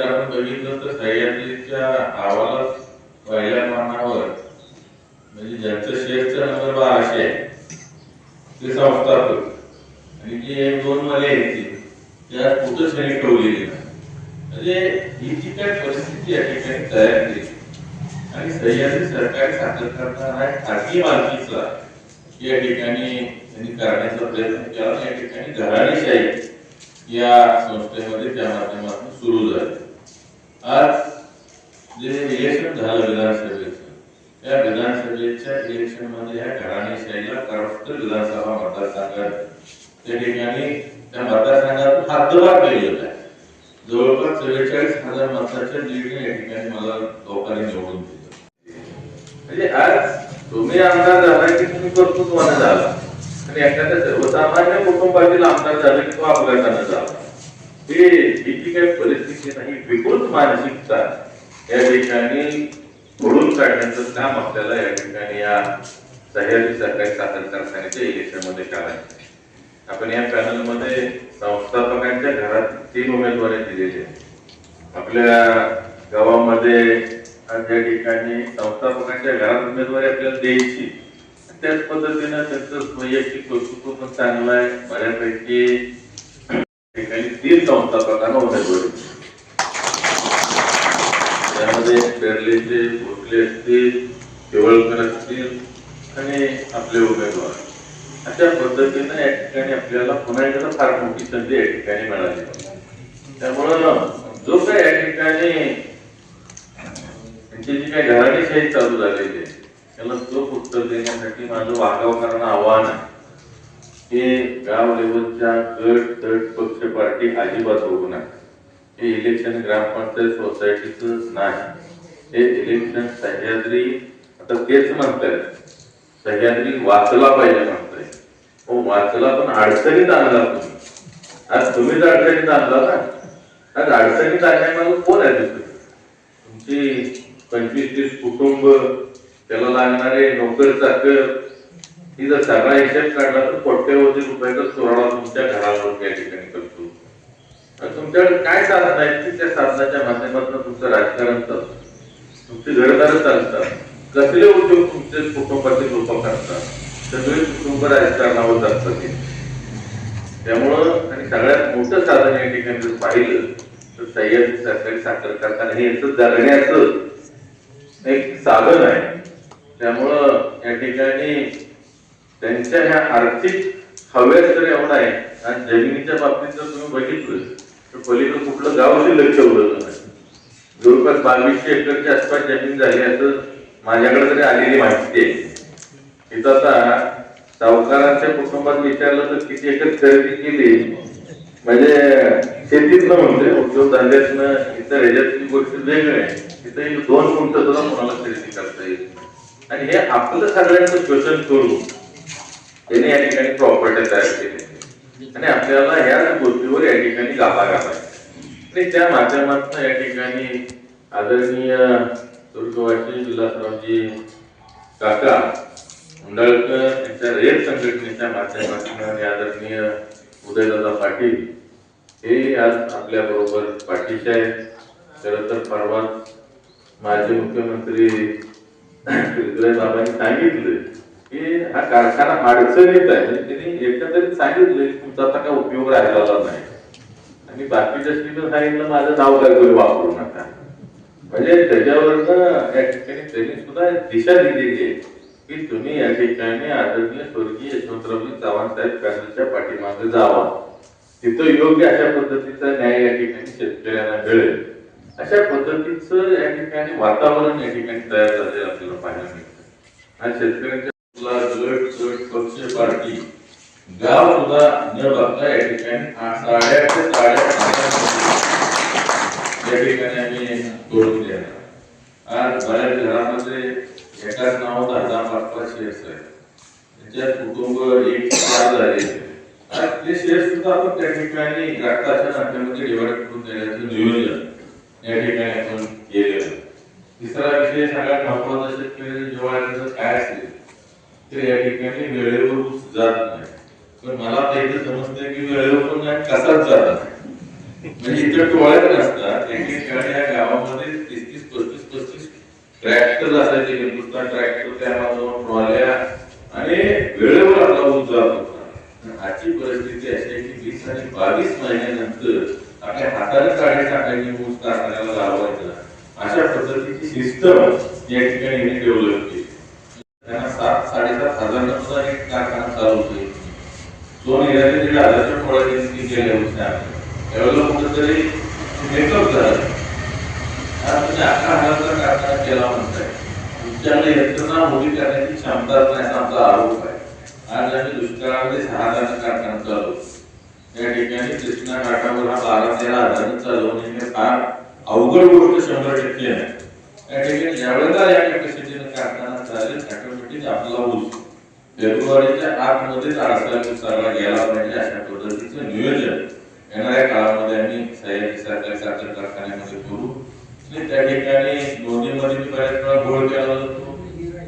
आपण बघितलं तर सह्याद्रीच्या अहवालात पहिल्या पानावर ज्यांचं शेअरचा नंबर बाराशे आहे. ते संस्थापक. आणि जे एक दोन मले आहेत ते, त्या कुठंच त्यांनी ठेवलेली नाही. म्हणजे ही जी काय परिस्थिती या ठिकाणी तयार केली आणि सह्याद्री सरकारी सादर करणारा खाजगी मालकीचा या ठिकाणी त्यांनी करण्याचा प्रयत्न केला. या ठिकाणी घराणेशाही या संस्थेमध्ये त्या माध्यमातून सुरू झाले. आज जे इलेक्शन झालं विधानसभेचं या विधानसभेच्या इलेक्शनमध्ये ह्या घराणेशाहीला महाराष्ट्र विधानसभा मतदारसंघात त्या ठिकाणी त्या मतदारसंघातून हातभार केली होता जवळपास चव्वेचाळीस हजार मताच्या लीडने या ठिकाणी मला लोकांनी निवडून दिलं. म्हणजे आज तुम्ही आमदार झाला की तुम्ही कर्तृत्वाने झाला? आणि एखाद्या सर्वसामान्य कुटुंबातील आमदार झाला की तो अपघाताने झाला? हे जी काही परिस्थिती नाही विकृत मानसिकता या ठिकाणी घडून काढण्याचं काम आपल्याला या ठिकाणी या सह्याद्री सरकारी साखर कारखान्याच्या इलेक्शनमध्ये करायचं आपण या पॅनलमध्ये संस्थापकांच्या घरात तीन उमेदवारी दिलेली आपल्या गावामध्ये ज्या या ठिकाणी संस्थापकांच्या घरात उमेदवारी आपल्याला द्यायची त्याच पद्धतीनं त्यांचं वैयक्तिक कर्तृत्व पण चांगलं आहे. बऱ्यापैकी ठिकाणी तीन संस्थापकांना उमेदवारी दिली. त्यामध्ये पेरलेचे भोसले असतील केवळकर असतील आणि आपले उमेदवार. अशा पद्धतीने या ठिकाणी आपल्याला पुन्हा एकदा फार मोठी संधी या ठिकाणी मिळाली. त्यामुळं जो काही या ठिकाणी त्यांची जी काही घराणीशाही चालू झालेली आहे त्याला चोख उत्तर देण्यासाठी माझं वागाव करणं आव्हान आहे. की गाव लेवलच्या गट तट पक्ष पार्टी अजिबात होऊ नका. हे इलेक्शन ग्रामपंचायत सोसायटीच नाही. हे इलेक्शन सह्याद्री आता तेच म्हणताय. सह्याद्री वाचला पाहिजे म्हणताय. हो वाचला पण अडचणीत आणला तुम्ही. आज तुम्हीच अडचणीत आणला ना. आज अडचणीत आणण्यामागे कोण आहे दुसरं? तुमची पंचवीस तीस कुटुंब त्याला लागणारे नोकर चाकर ही जर सगळा हिशेब काढला तर कोट्यवधी रुपयाचा चोराडा तुमच्या घरावर या ठिकाणी करतो तुमच्याकडे काय साधन आहे? की त्या साधनाच्या माध्यमातून तुमचं राजकारण चालतं? तुमची घरदार चालतात. कसले उद्योग तुमचे कुटुंबातील लोक करतात? सगळे कुटुंब राजकारणावर जातात त्यामुळं आणि सगळ्यात मोठं साधन या ठिकाणी जर पाहिलं तर सह्याद्री सरकारी साखर कारखाना हे याचं जगण्याचं एक साधन आहे. त्यामुळं या ठिकाणी त्यांच्या ह्या आर्थिक हव्यात तर एवढा आहे. आणि जमिनीच्या बाबतीत जर तुम्ही बघितलं तर पलीकडे कुठलं गावही लक्ष उरलं नाही. जवळपास बावीसशे एकरच्या आसपास जमीन झाली असं माझ्याकडे तरी आलेली माहिती आहे. इथं आता सावकारांच्या कुटुंबात विचारलं तर किती एकर खरेदी केली? म्हणजे शेतीतलं म्हणजे उद्योगधंद्यातनं इतर ह्याच्यातली गोष्ट वेगळी आहे. तिथं एक दोन गुंठ सुद्धा कोणाला खरेदी करता येईल आणि हे आपलं सगळ्यांचं शोषण करून त्याने या ठिकाणी प्रॉपर्टी तयार केली. आणि आपल्याला ह्या गोष्टीवर या ठिकाणी गाभा घालायचा आणि त्या माध्यमातून या ठिकाणी आदरणीय तुर्कवासी विलासरावजी काका मुंडाळकर यांच्या रेल संघटनेच्या माध्यमातून आणि आदरणीय उदयदादा पाटील हे आज आपल्या बरोबर पाठीचे आहेत. खरं तर परवा माजी मुख्यमंत्री बाबांनी सांगितलं की हा कारखाना अडचणीत आहे. त्यांनी एकंदरीत सांगितलं की तुमचा आता काय उपयोग राहिलेला नाही. आणि बाकीच्या स्त्रीनं सांगितलं माझं नाव काय कोणी वापरू नका. म्हणजे त्याच्यावरनं या ठिकाणी त्यांनी सुद्धा दिशा दिलेली आहे. की तुम्ही या ठिकाणी आदरणीय स्वर्गीय यशवंतरावजी चव्हाण साहेब पॅनलच्या पाठीमागे जावा. तिथं योग्य अशा पद्धतीचा न्याय या ठिकाणी शेतकऱ्यांना मिळेल. अशा पद्धतीचं या ठिकाणी वातावरण या ठिकाणी तयार झालेलं आपल्याला पाहायला मिळतं. आणि शेतकऱ्यांच्या तुला गट गट पक्ष पार्टी। गाव सुद्धा न बघता या ठिकाणी साड्या ते साड्या या ठिकाणी आम्ही तोडून देणार आज बऱ्याच घरामध्ये एकाच नावात दहा पाच पाच शेअर्स आहेत त्यांच्यात कुटुंब एक चार झाले ते शेअर्स सुद्धा आपण त्या ठिकाणी रक्ताच्या नाट्यामध्ये डिवाइड करून देण्याचं नियोजन। या ठिकाणी आपण केलेलं तिसरा विषय सगळ्यात महत्वाचा शेतकरी जेव्हा काय असेल ते या ठिकाणी वेळेवर ऊस जात नाही. पण मला तर इथं समजतंय की वेळेवर पण नाही कसाच जात नाही. म्हणजे इथं टोळ्या नसतात एकेकाळी या गावामध्ये तीस तीस पस्तीस पस्तीस ट्रॅक्टर असायचे हिंदुस्थान ट्रॅक्टर त्यामधून ट्रॉल्या आणि वेळेवर आपला ऊस जात होता. आजची परिस्थिती अशी आहे की वीस आणि बावीस महिन्यानंतर आपल्या हाताने काढे टाकायची ऊस कारखान्याला लावायचा. अशा पद्धतीची सिस्टम या ठिकाणी डेव्हलप साडेसात एक कारखाना चालू होतोय. दोन येण्याचे दीड हजारच्या पोळ्या त्यांनी केल्या होत्या त्यावेळेला कुठेतरी मेकअप झालं. आज तुम्ही अकरा हजारचा कारखाना केला म्हणताय. तुमच्याकडे यंत्रणा उभी करण्याची क्षमता नाही असा आमचा आरोप आहे. आज आम्ही दुष्काळामध्ये सहा हजारचा कारखाना चालू त्या ठिकाणी कृष्णा घाटावर हा बारा तेरा हजारांनी चालवणे हे फार अवघड गोष्ट शंभर टक्के आहे. त्या ठिकाणी ज्यावेळेला या कॅपॅसिटीनं कारखाना चालेल ऑटोमॅटिक आपला ऊस फेब्रुवारीच्या आतमध्येच अडसावी उचलला गेला पाहिजे अशा पद्धतीचं नियोजन येणाऱ्या काळामध्ये आम्ही सह्याद्री सरकारी साखर कारखान्यामध्ये करू. आणि त्या ठिकाणी नोंदीमध्ये मी बऱ्याच वेळा घोळ केला जातो.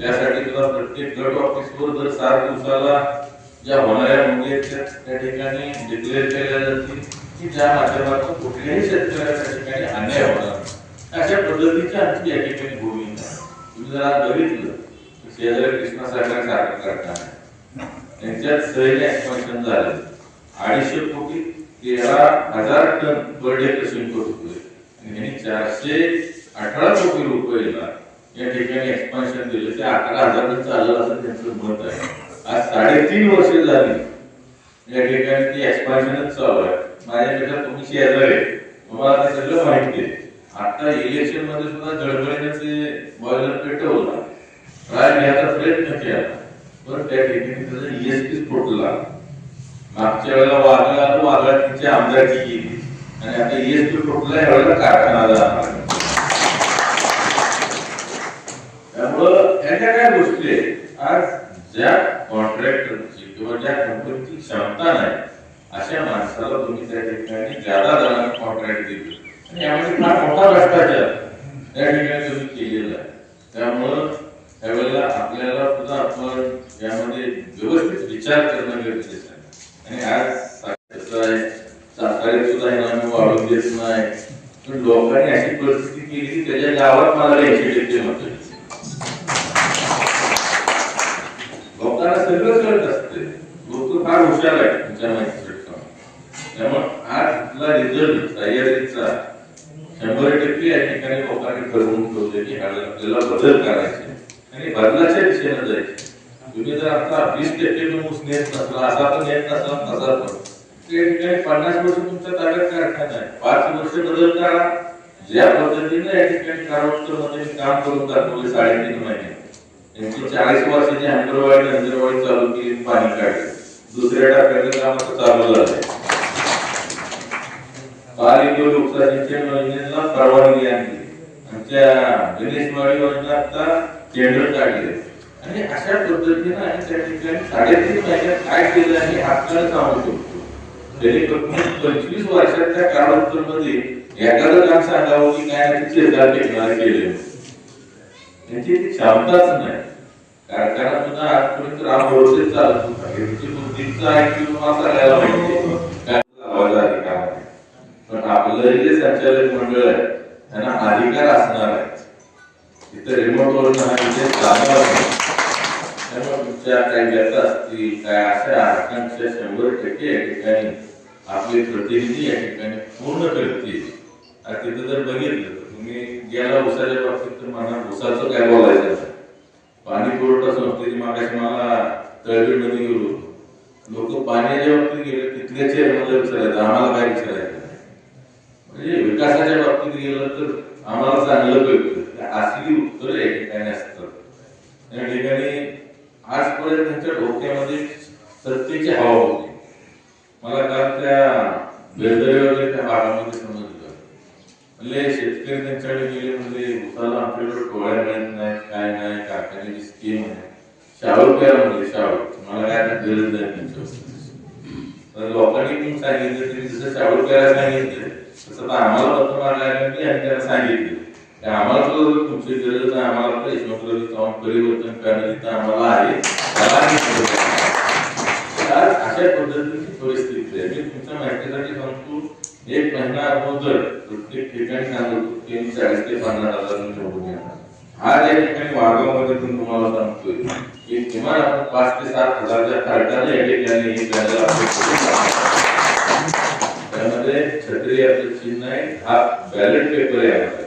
त्यासाठी तुला प्रत्येक गट ऑफिसवर जर सात दिवसाला ज्या होणाऱ्या नोंदी त्या- ठिकाणी डिक्लेअर केल्या जातील की ज्या माध्यमातून कुठल्याही शेतकऱ्याच्या ठिकाणी अन्याय होणार अशा पद्धतीच्या आमची या ठिकाणी भूमिका तुम्ही जर बघितलं शेजारी कृष्णा साखर साखर कारखाना त्यांच्यात सहज एक्सपान्शन झालं. अडीचशे कोटी तेरा हजार टन पर डे क्रशिंग करत होते. आणि चारशे अठरा कोटी रुपयेला या ठिकाणी एक्सपान्शन दिलं. ते अकरा हजार टन चाललं असं त्यांचं मत आहे. आज साडेतीन वर्ष झाली. या ठिकाणी ती एक्सपान्शनच चालू आहे. माझ्यापेक्षा तुम्ही शेजारी आहे. तुम्हाला सगळं माहिती आहे. आता इलेक्शनमध्ये सुद्धा जळबळीने बॉयलर पेटवला ट्राय घ्यायचा प्रयत्न केला पण त्या ठिकाणी त्याचा ईएसपी फुटला मागच्या वेळेला वादळ आलं वादळात तिची आमदारकी गेली आणि आता ईएसपी फुटला यावेळेला कारखाना जाणार त्यामुळं ह्या काय गोष्टी आहेत? आज ज्या कॉन्ट्रॅक्टरची किंवा ज्या कंपनीची क्षमता नाही अशा माणसाला तुम्ही त्या ठिकाणी ज्यादा जणांना कॉन्ट्रॅक्ट दिले आणि यामध्ये फार मोठा भ्रष्टाचार त्या ठिकाणी तुम्ही केलेला आहे. त्यामुळं त्यावेळेला आपल्याला सुद्धा आपण यामध्ये व्यवस्थित विचार करणं गरजेचं आहे. आणि आज कसं आहे साताऱ्यात सुद्धा हे आम्ही वाढून देत नाही. पण लोकांनी अशी परिस्थिती केली की त्याच्या गावात मला ऐंशी टक्के मत लोकांना सगळं कळत असते लोक फार हुशार आहेत तुमच्या माहिती त्यामुळे आज इथला रिझल्ट तयारीचा शंभर टक्के या ठिकाणी लोकांनी ठरवून ठेवले की आपल्याला बदल करायचे आणि बदलाच्या दिशेने जायचे तुम्ही जर आता वीस टक्के तुम्ही ऊस पण पन्नास वर्ष तुमच्या ताब्यात आहे पाच वर्ष बदल करा. ज्या पद्धतीने या ठिकाणी कारवाडकर काम करून दाखवले साडेतीन महिने. त्यांची चाळीस वर्षाची हंडरवाडी हंडरवाडी चालू केली पाणी काढले. दुसऱ्या टप्प्याचं काम चालू झालंय. पालिका लोकसा योजनेला परवानगी आणली. आमच्या गणेशवाडी योजना आता टेंडर काढले आणि अशा पद्धतीनं आणि त्या ठिकाणी साडेतीन महिन्यात काय केलं आणि आपल्याला सांगू शकतो जेणेकरून पंचवीस वर्षाच्या त्या काळोत्तरमध्ये एखादं काम सांगावं की काय नाही शेजार टेकणार केले त्यांची ती क्षमताच नाही. कारखाना सुद्धा आजपर्यंत राम भरोसे चालत होता. यांची बुद्धीचा आहे की तुम्हाला सगळ्याला माहिती काय लावायचा अधिकार आहे. पण आपलं जे संचालक मंडळ आहे त्यांना अधिकार असणार आहे. तिथे रिमोट वरून हा विषय चालणार नाही तुमच्या काही व्यथा असतील काय अशा आकांक्षा शंभर टक्के या ठिकाणी आपले प्रतिनिधी या ठिकाणी पूर्ण करतील. आणि तिथं जर बघितलं तर तुम्ही गेला उसाच्या बाबतीत तर मला उसाचं काय बोलायचं पाणी पुरवठा संस्थेची मागाशी मला तळबीडमध्ये गेलो लोक पाण्याच्या बाबतीत गेले तिथल्या चेअरमनला विचारायचं आम्हाला काय विचारायचं म्हणजे विकासाच्या बाबतीत गेलं तर आम्हाला चांगलं कळतं. असली उत्तर या ठिकाणी असतात या ठिकाणी आजपर्यंत त्यांच्या डोक्यामध्ये सत्तेची हवा होती. मला काल त्या बेलदरी वगैरे त्या भागामध्ये समजलं म्हणजे शेतकरी त्यांच्याकडे गेले म्हणजे उसाला आपल्याकडे टोळ्या मिळत नाही काय नाही कारखान्याची स्कीम आहे. शाळू करा म्हणजे शाळू मला काय गरज नाही त्यांच्यावर. तर लोकांनी पण सांगितलं तरी जसं शाळू करायला सांगितलं तसं तर आम्हाला पत्र मारल्या की आणि त्यांना सांगितलं. आम्हाला तर तुमची गरज आहे आम्हाला यशवंतराव परिवर्तन करण्याची आम्हाला आहे त्याला आम्ही मदत करणार. आज अशा पद्धतीची परिस्थिती आहे. मी तुमच्या माहितीसाठी सांगतो एक महिना अगोदर प्रत्येक ठिकाणी सांगतो की चाळीस ते पन्नास हजार निवडून येणार आज या ठिकाणी वाघामध्ये पण तुम्हाला सांगतोय की किमान आपण पाच ते सात हजारच्या खारटाने या ठिकाणी हे करायला आपण त्यामध्ये छत्री आपलं चिन्ह आहे हा बॅलेट पेपर आहे आमचा.